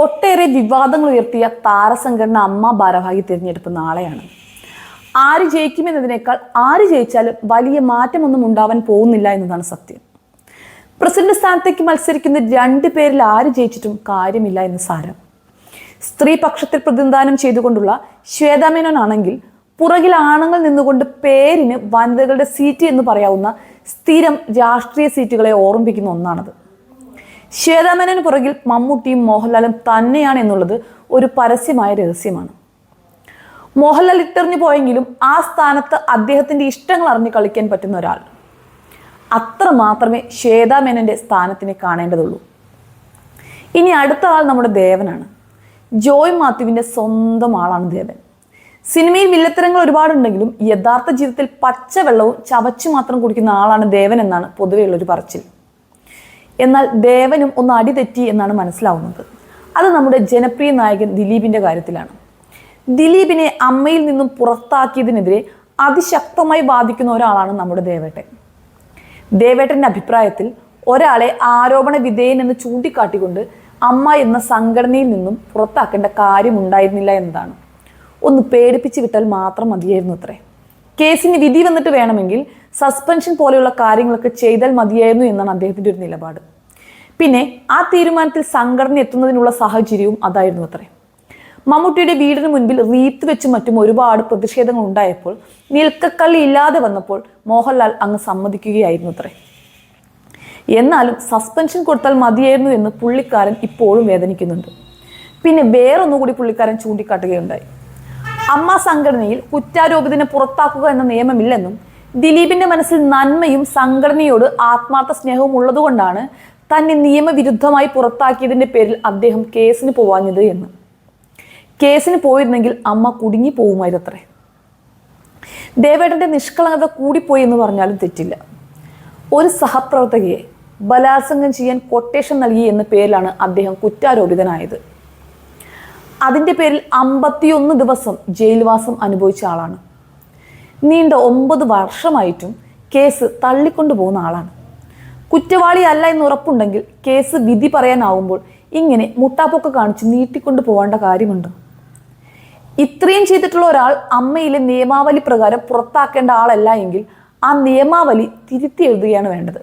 ഒട്ടേറെ വിവാദങ്ങൾ ഉയർത്തിയ താരസംഘടന അമ്മ ഭാരവാഹി തിരഞ്ഞെടുപ്പ് നാളെയാണ്. ആര് ജയിക്കുമെന്നതിനേക്കാൾ ആര് ജയിച്ചാലും വലിയ മാറ്റമൊന്നും ഉണ്ടാവാൻ പോകുന്നില്ല എന്നതാണ് സത്യം. പ്രസിഡന്റ് സ്ഥാനത്തേക്ക് മത്സരിക്കുന്ന രണ്ട് പേരിൽ ആര് ജയിച്ചിട്ടും കാര്യമില്ല എന്ന് സാരം. സ്ത്രീ പക്ഷത്തിൽ പ്രതിനിധാനം ചെയ്തുകൊണ്ടുള്ള ശ്വേതാമേനോൻ ആണെങ്കിൽ പുറകിൽ ആണുങ്ങൾ നിന്നുകൊണ്ട് പേരിന് വനിതകളുടെ സീറ്റ് എന്ന് പറയാവുന്ന സ്ഥിരം രാഷ്ട്രീയ സീറ്റുകളെ ഓർമ്മിപ്പിക്കുന്ന ഒന്നാണത്. ശ്വേതാമേനോന് പുറകിൽ മമ്മൂട്ടിയും മോഹൻലാലും തന്നെയാണ് എന്നുള്ളത് ഒരു പരസ്യമായ രഹസ്യമാണ്. മോഹൻലാൽ ഇട്ടെറിഞ്ഞു പോയെങ്കിലും ആ സ്ഥാനത്ത് അദ്ദേഹത്തിന്റെ ഇഷ്ടങ്ങൾ അറിഞ്ഞ് കളിക്കാൻ പറ്റുന്ന ഒരാൾ. അത്ര മാത്രമേ ശ്വേതാമേനന്റെ സ്ഥാനത്തിനെ കാണേണ്ടതുള്ളൂ. ഇനി അടുത്ത ആൾ നമ്മുടെ ദേവനാണ്. ജോയ് മാത്യുവിന്റെ സ്വന്തം ആളാണ് ദേവൻ. സിനിമയിൽ വില്ലത്തരങ്ങൾ ഒരുപാടുണ്ടെങ്കിലും യഥാർത്ഥ ജീവിതത്തിൽ പച്ചവെള്ളവും ചവച്ചു മാത്രം കുടിക്കുന്ന ആളാണ് ദേവൻ എന്നാണ് പൊതുവെയുള്ളൊരു പറച്ചിൽ. എന്നാൽ ദേവനും ഒന്ന് അടി തെറ്റി എന്നാണ് മനസ്സിലാവുന്നത്. അത് നമ്മുടെ ജനപ്രിയ നായകൻ ദിലീപിന്റെ കാര്യത്തിലാണ്. ദിലീപിനെ അമ്മയിൽ നിന്നും പുറത്താക്കിയതിനെതിരെ അതിശക്തമായി ബാധിക്കുന്ന ഒരാളാണ് നമ്മുടെ ദേവേട്ടൻ. ദേവേട്ടന്റെ അഭിപ്രായത്തിൽ ഒരാളെ ആരോപണ വിധേയൻ എന്ന് ചൂണ്ടിക്കാട്ടിക്കൊണ്ട് അമ്മ എന്ന സംഘടനയിൽ നിന്നും പുറത്താക്കേണ്ട കാര്യമുണ്ടായിരുന്നില്ല എന്നതാണ്. ഒന്ന് പേടിപ്പിച്ച് വിട്ടാൽ മാത്രം മതിയായിരുന്നു അത്രേ. കേസിന് വിധി വന്നിട്ട് വേണമെങ്കിൽ സസ്പെൻഷൻ പോലെയുള്ള കാര്യങ്ങളൊക്കെ ചെയ്താൽ മതിയായിരുന്നു എന്നാണ് അദ്ദേഹത്തിന്റെ ഒരു നിലപാട്. പിന്നെ ആ തീരുമാനത്തിൽ സംഘടന എത്തുന്നതിനുള്ള സാഹചര്യവും അതായിരുന്നു അത്രേ. മമ്മൂട്ടിയുടെ വീടിന് മുൻപിൽ റീത്ത് വെച്ച് മറ്റും ഒരുപാട് പ്രതിഷേധങ്ങൾ ഉണ്ടായപ്പോൾ നിൽക്കക്കള്ളി ഇല്ലാതെ വന്നപ്പോൾ മോഹൻലാൽ അങ്ങ് സമ്മതിക്കുകയായിരുന്നു അത്രേ. എന്നാലും സസ്പെൻഷൻ കൊടുത്താൽ മതിയായിരുന്നു എന്ന് പുള്ളിക്കാരൻ ഇപ്പോഴും വേദനിക്കുന്നുണ്ട്. പിന്നെ വേറൊന്നുകൂടി പുള്ളിക്കാരൻ ചൂണ്ടിക്കാട്ടുകയുണ്ടായി. അമ്മ സംഘടനയിൽ കുറ്റാരോപിതനെ പുറത്താക്കുക എന്ന നിയമമില്ലെന്നും ദിലീപിന്റെ മനസ്സിൽ നന്മയും സംഘടനയോട് ആത്മാർത്ഥ സ്നേഹവും ഉള്ളതുകൊണ്ടാണ് തന്നെ നിയമവിരുദ്ധമായി പുറത്താക്കിയതിന്റെ പേരിൽ അദ്ദേഹം കേസിന് പോവാഞ്ഞത് എന്ന്. കേസിന് പോയിരുന്നെങ്കിൽ അമ്മ കുടുങ്ങി പോകുമായിരുന്നത്രേ ദേവേട്ടന്റെ നിഷ്കളങ്കത കൂടിപ്പോയി എന്ന് പറഞ്ഞാലും തെറ്റില്ല. ഒരു സഹപ്രവർത്തകയെ ബലാത്സംഗം ചെയ്യാൻ കൊട്ടേഷൻ നൽകി എന്ന പേരിലാണ് അദ്ദേഹം കുറ്റാരോപിതനായത്. അതിന്റെ പേരിൽ അമ്പത്തിയൊന്ന് ദിവസം ജയിൽവാസം അനുഭവിച്ച ആളാണ്. നീണ്ട ഒമ്പത് വർഷമായിട്ടും കേസ് തള്ളിക്കൊണ്ടു പോകുന്ന ആളാണ്. കുറ്റവാളി അല്ല എന്ന് ഉറപ്പുണ്ടെങ്കിൽ കേസ് വിധി പറയാനാവുമ്പോൾ ഇങ്ങനെ മുട്ടാപ്പൊക്കെ കാണിച്ച് നീട്ടിക്കൊണ്ടു പോകേണ്ട കാര്യമുണ്ട്. ഇത്രയും ചെയ്തിട്ടുള്ള ഒരാൾ അമ്മയിലെ നിയമാവലി പ്രകാരം പുറത്താക്കേണ്ട ആളല്ല എങ്കിൽ ആ നിയമാവലി തിരുത്തി എഴുതുകയാണ് വേണ്ടത്.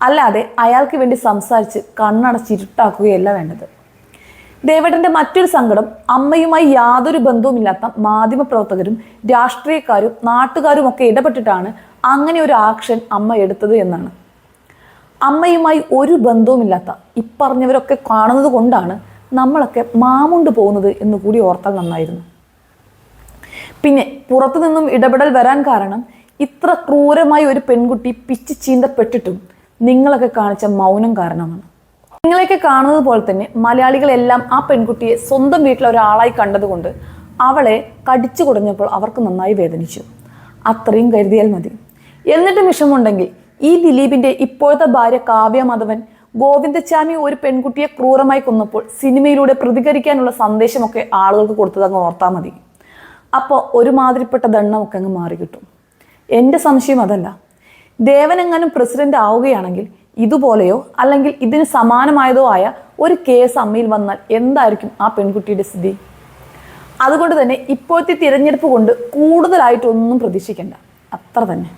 അല്ലാതെ അയാൾക്ക് വേണ്ടി സംസാരിച്ച് കണ്ണടച്ചിരുട്ടാക്കുകയല്ല വേണ്ടത്. ദേവേട്ടന്റെ മറ്റൊരു സങ്കടം അമ്മയുമായി യാതൊരു ബന്ധവുമില്ലാത്ത മാധ്യമപ്രവർത്തകരും രാഷ്ട്രീയക്കാരും നാട്ടുകാരും ഒക്കെ ഇടപെട്ടിട്ടാണ് അങ്ങനെ ഒരു ആക്ഷൻ അമ്മ എടുത്തത് എന്നാണ്. അമ്മയുമായി ഒരു ബന്ധവുമില്ലാത്ത ഇപ്പറഞ്ഞവരൊക്കെ കാണുന്നത് കൊണ്ടാണ് നമ്മളൊക്കെ മാമുണ്ട് പോകുന്നത് എന്ന് കൂടി ഓർത്താൽ നന്നായിരുന്നു. പിന്നെ പുറത്തു നിന്നും ഇടപെടൽ വരാൻ കാരണം ഇത്ര ക്രൂരമായി ഒരു പെൺകുട്ടി പിച്ച് ചീന്തപ്പെട്ടിട്ടും നിങ്ങളൊക്കെ കാണിച്ച മൗനം കാരണമാണ്. നിങ്ങളെയൊക്കെ കാണുന്നത് പോലെ തന്നെ മലയാളികളെല്ലാം ആ പെൺകുട്ടിയെ സ്വന്തം വീട്ടിലെ ഒരാളായി കണ്ടതുകൊണ്ട് അവളെ കടിച്ചു കുടഞ്ഞപ്പോൾ അവർക്ക് നന്നായി വേദനിച്ചു. അത്രയും കരുതിയാൽ മതി. എന്നിട്ടും വിഷമമുണ്ടെങ്കിൽ ഈ ദിലീപിന്റെ ഇപ്പോഴത്തെ ഭാര്യ കാവ്യ മാധവൻ ഗോവിന്ദച്ചാമി ഒരു പെൺകുട്ടിയെ ക്രൂരമായി കൊന്നപ്പോൾ സിനിമയിലൂടെ പ്രതികരിക്കാനുള്ള സന്ദേശമൊക്കെ ആളുകൾക്ക് കൊടുത്തത് അങ്ങ് ഓർത്താൽ മതി. അപ്പോൾ ഒരുമാതിരിപ്പെട്ട ദണ്ണമൊക്കെ അങ്ങ് മാറി കിട്ടും എന്റെ സംശയം അതല്ല. ദേവനെങ്ങാനും പ്രസിഡന്റ് ആവുകയാണെങ്കിൽ ഇതുപോലെയോ അല്ലെങ്കിൽ ഇതിന് സമാനമായതോ ആയ ഒരു കേസ് അമ്മയിൽ വന്നാൽ എന്തായിരിക്കും ആ പെൺകുട്ടിയുടെ സ്ഥിതി? അതുകൊണ്ട് തന്നെ ഇപ്പോഴത്തെ തിരഞ്ഞെടുപ്പ് കൊണ്ട് കൂടുതലായിട്ടൊന്നും പ്രതീക്ഷിക്കേണ്ട. അത്ര തന്നെ.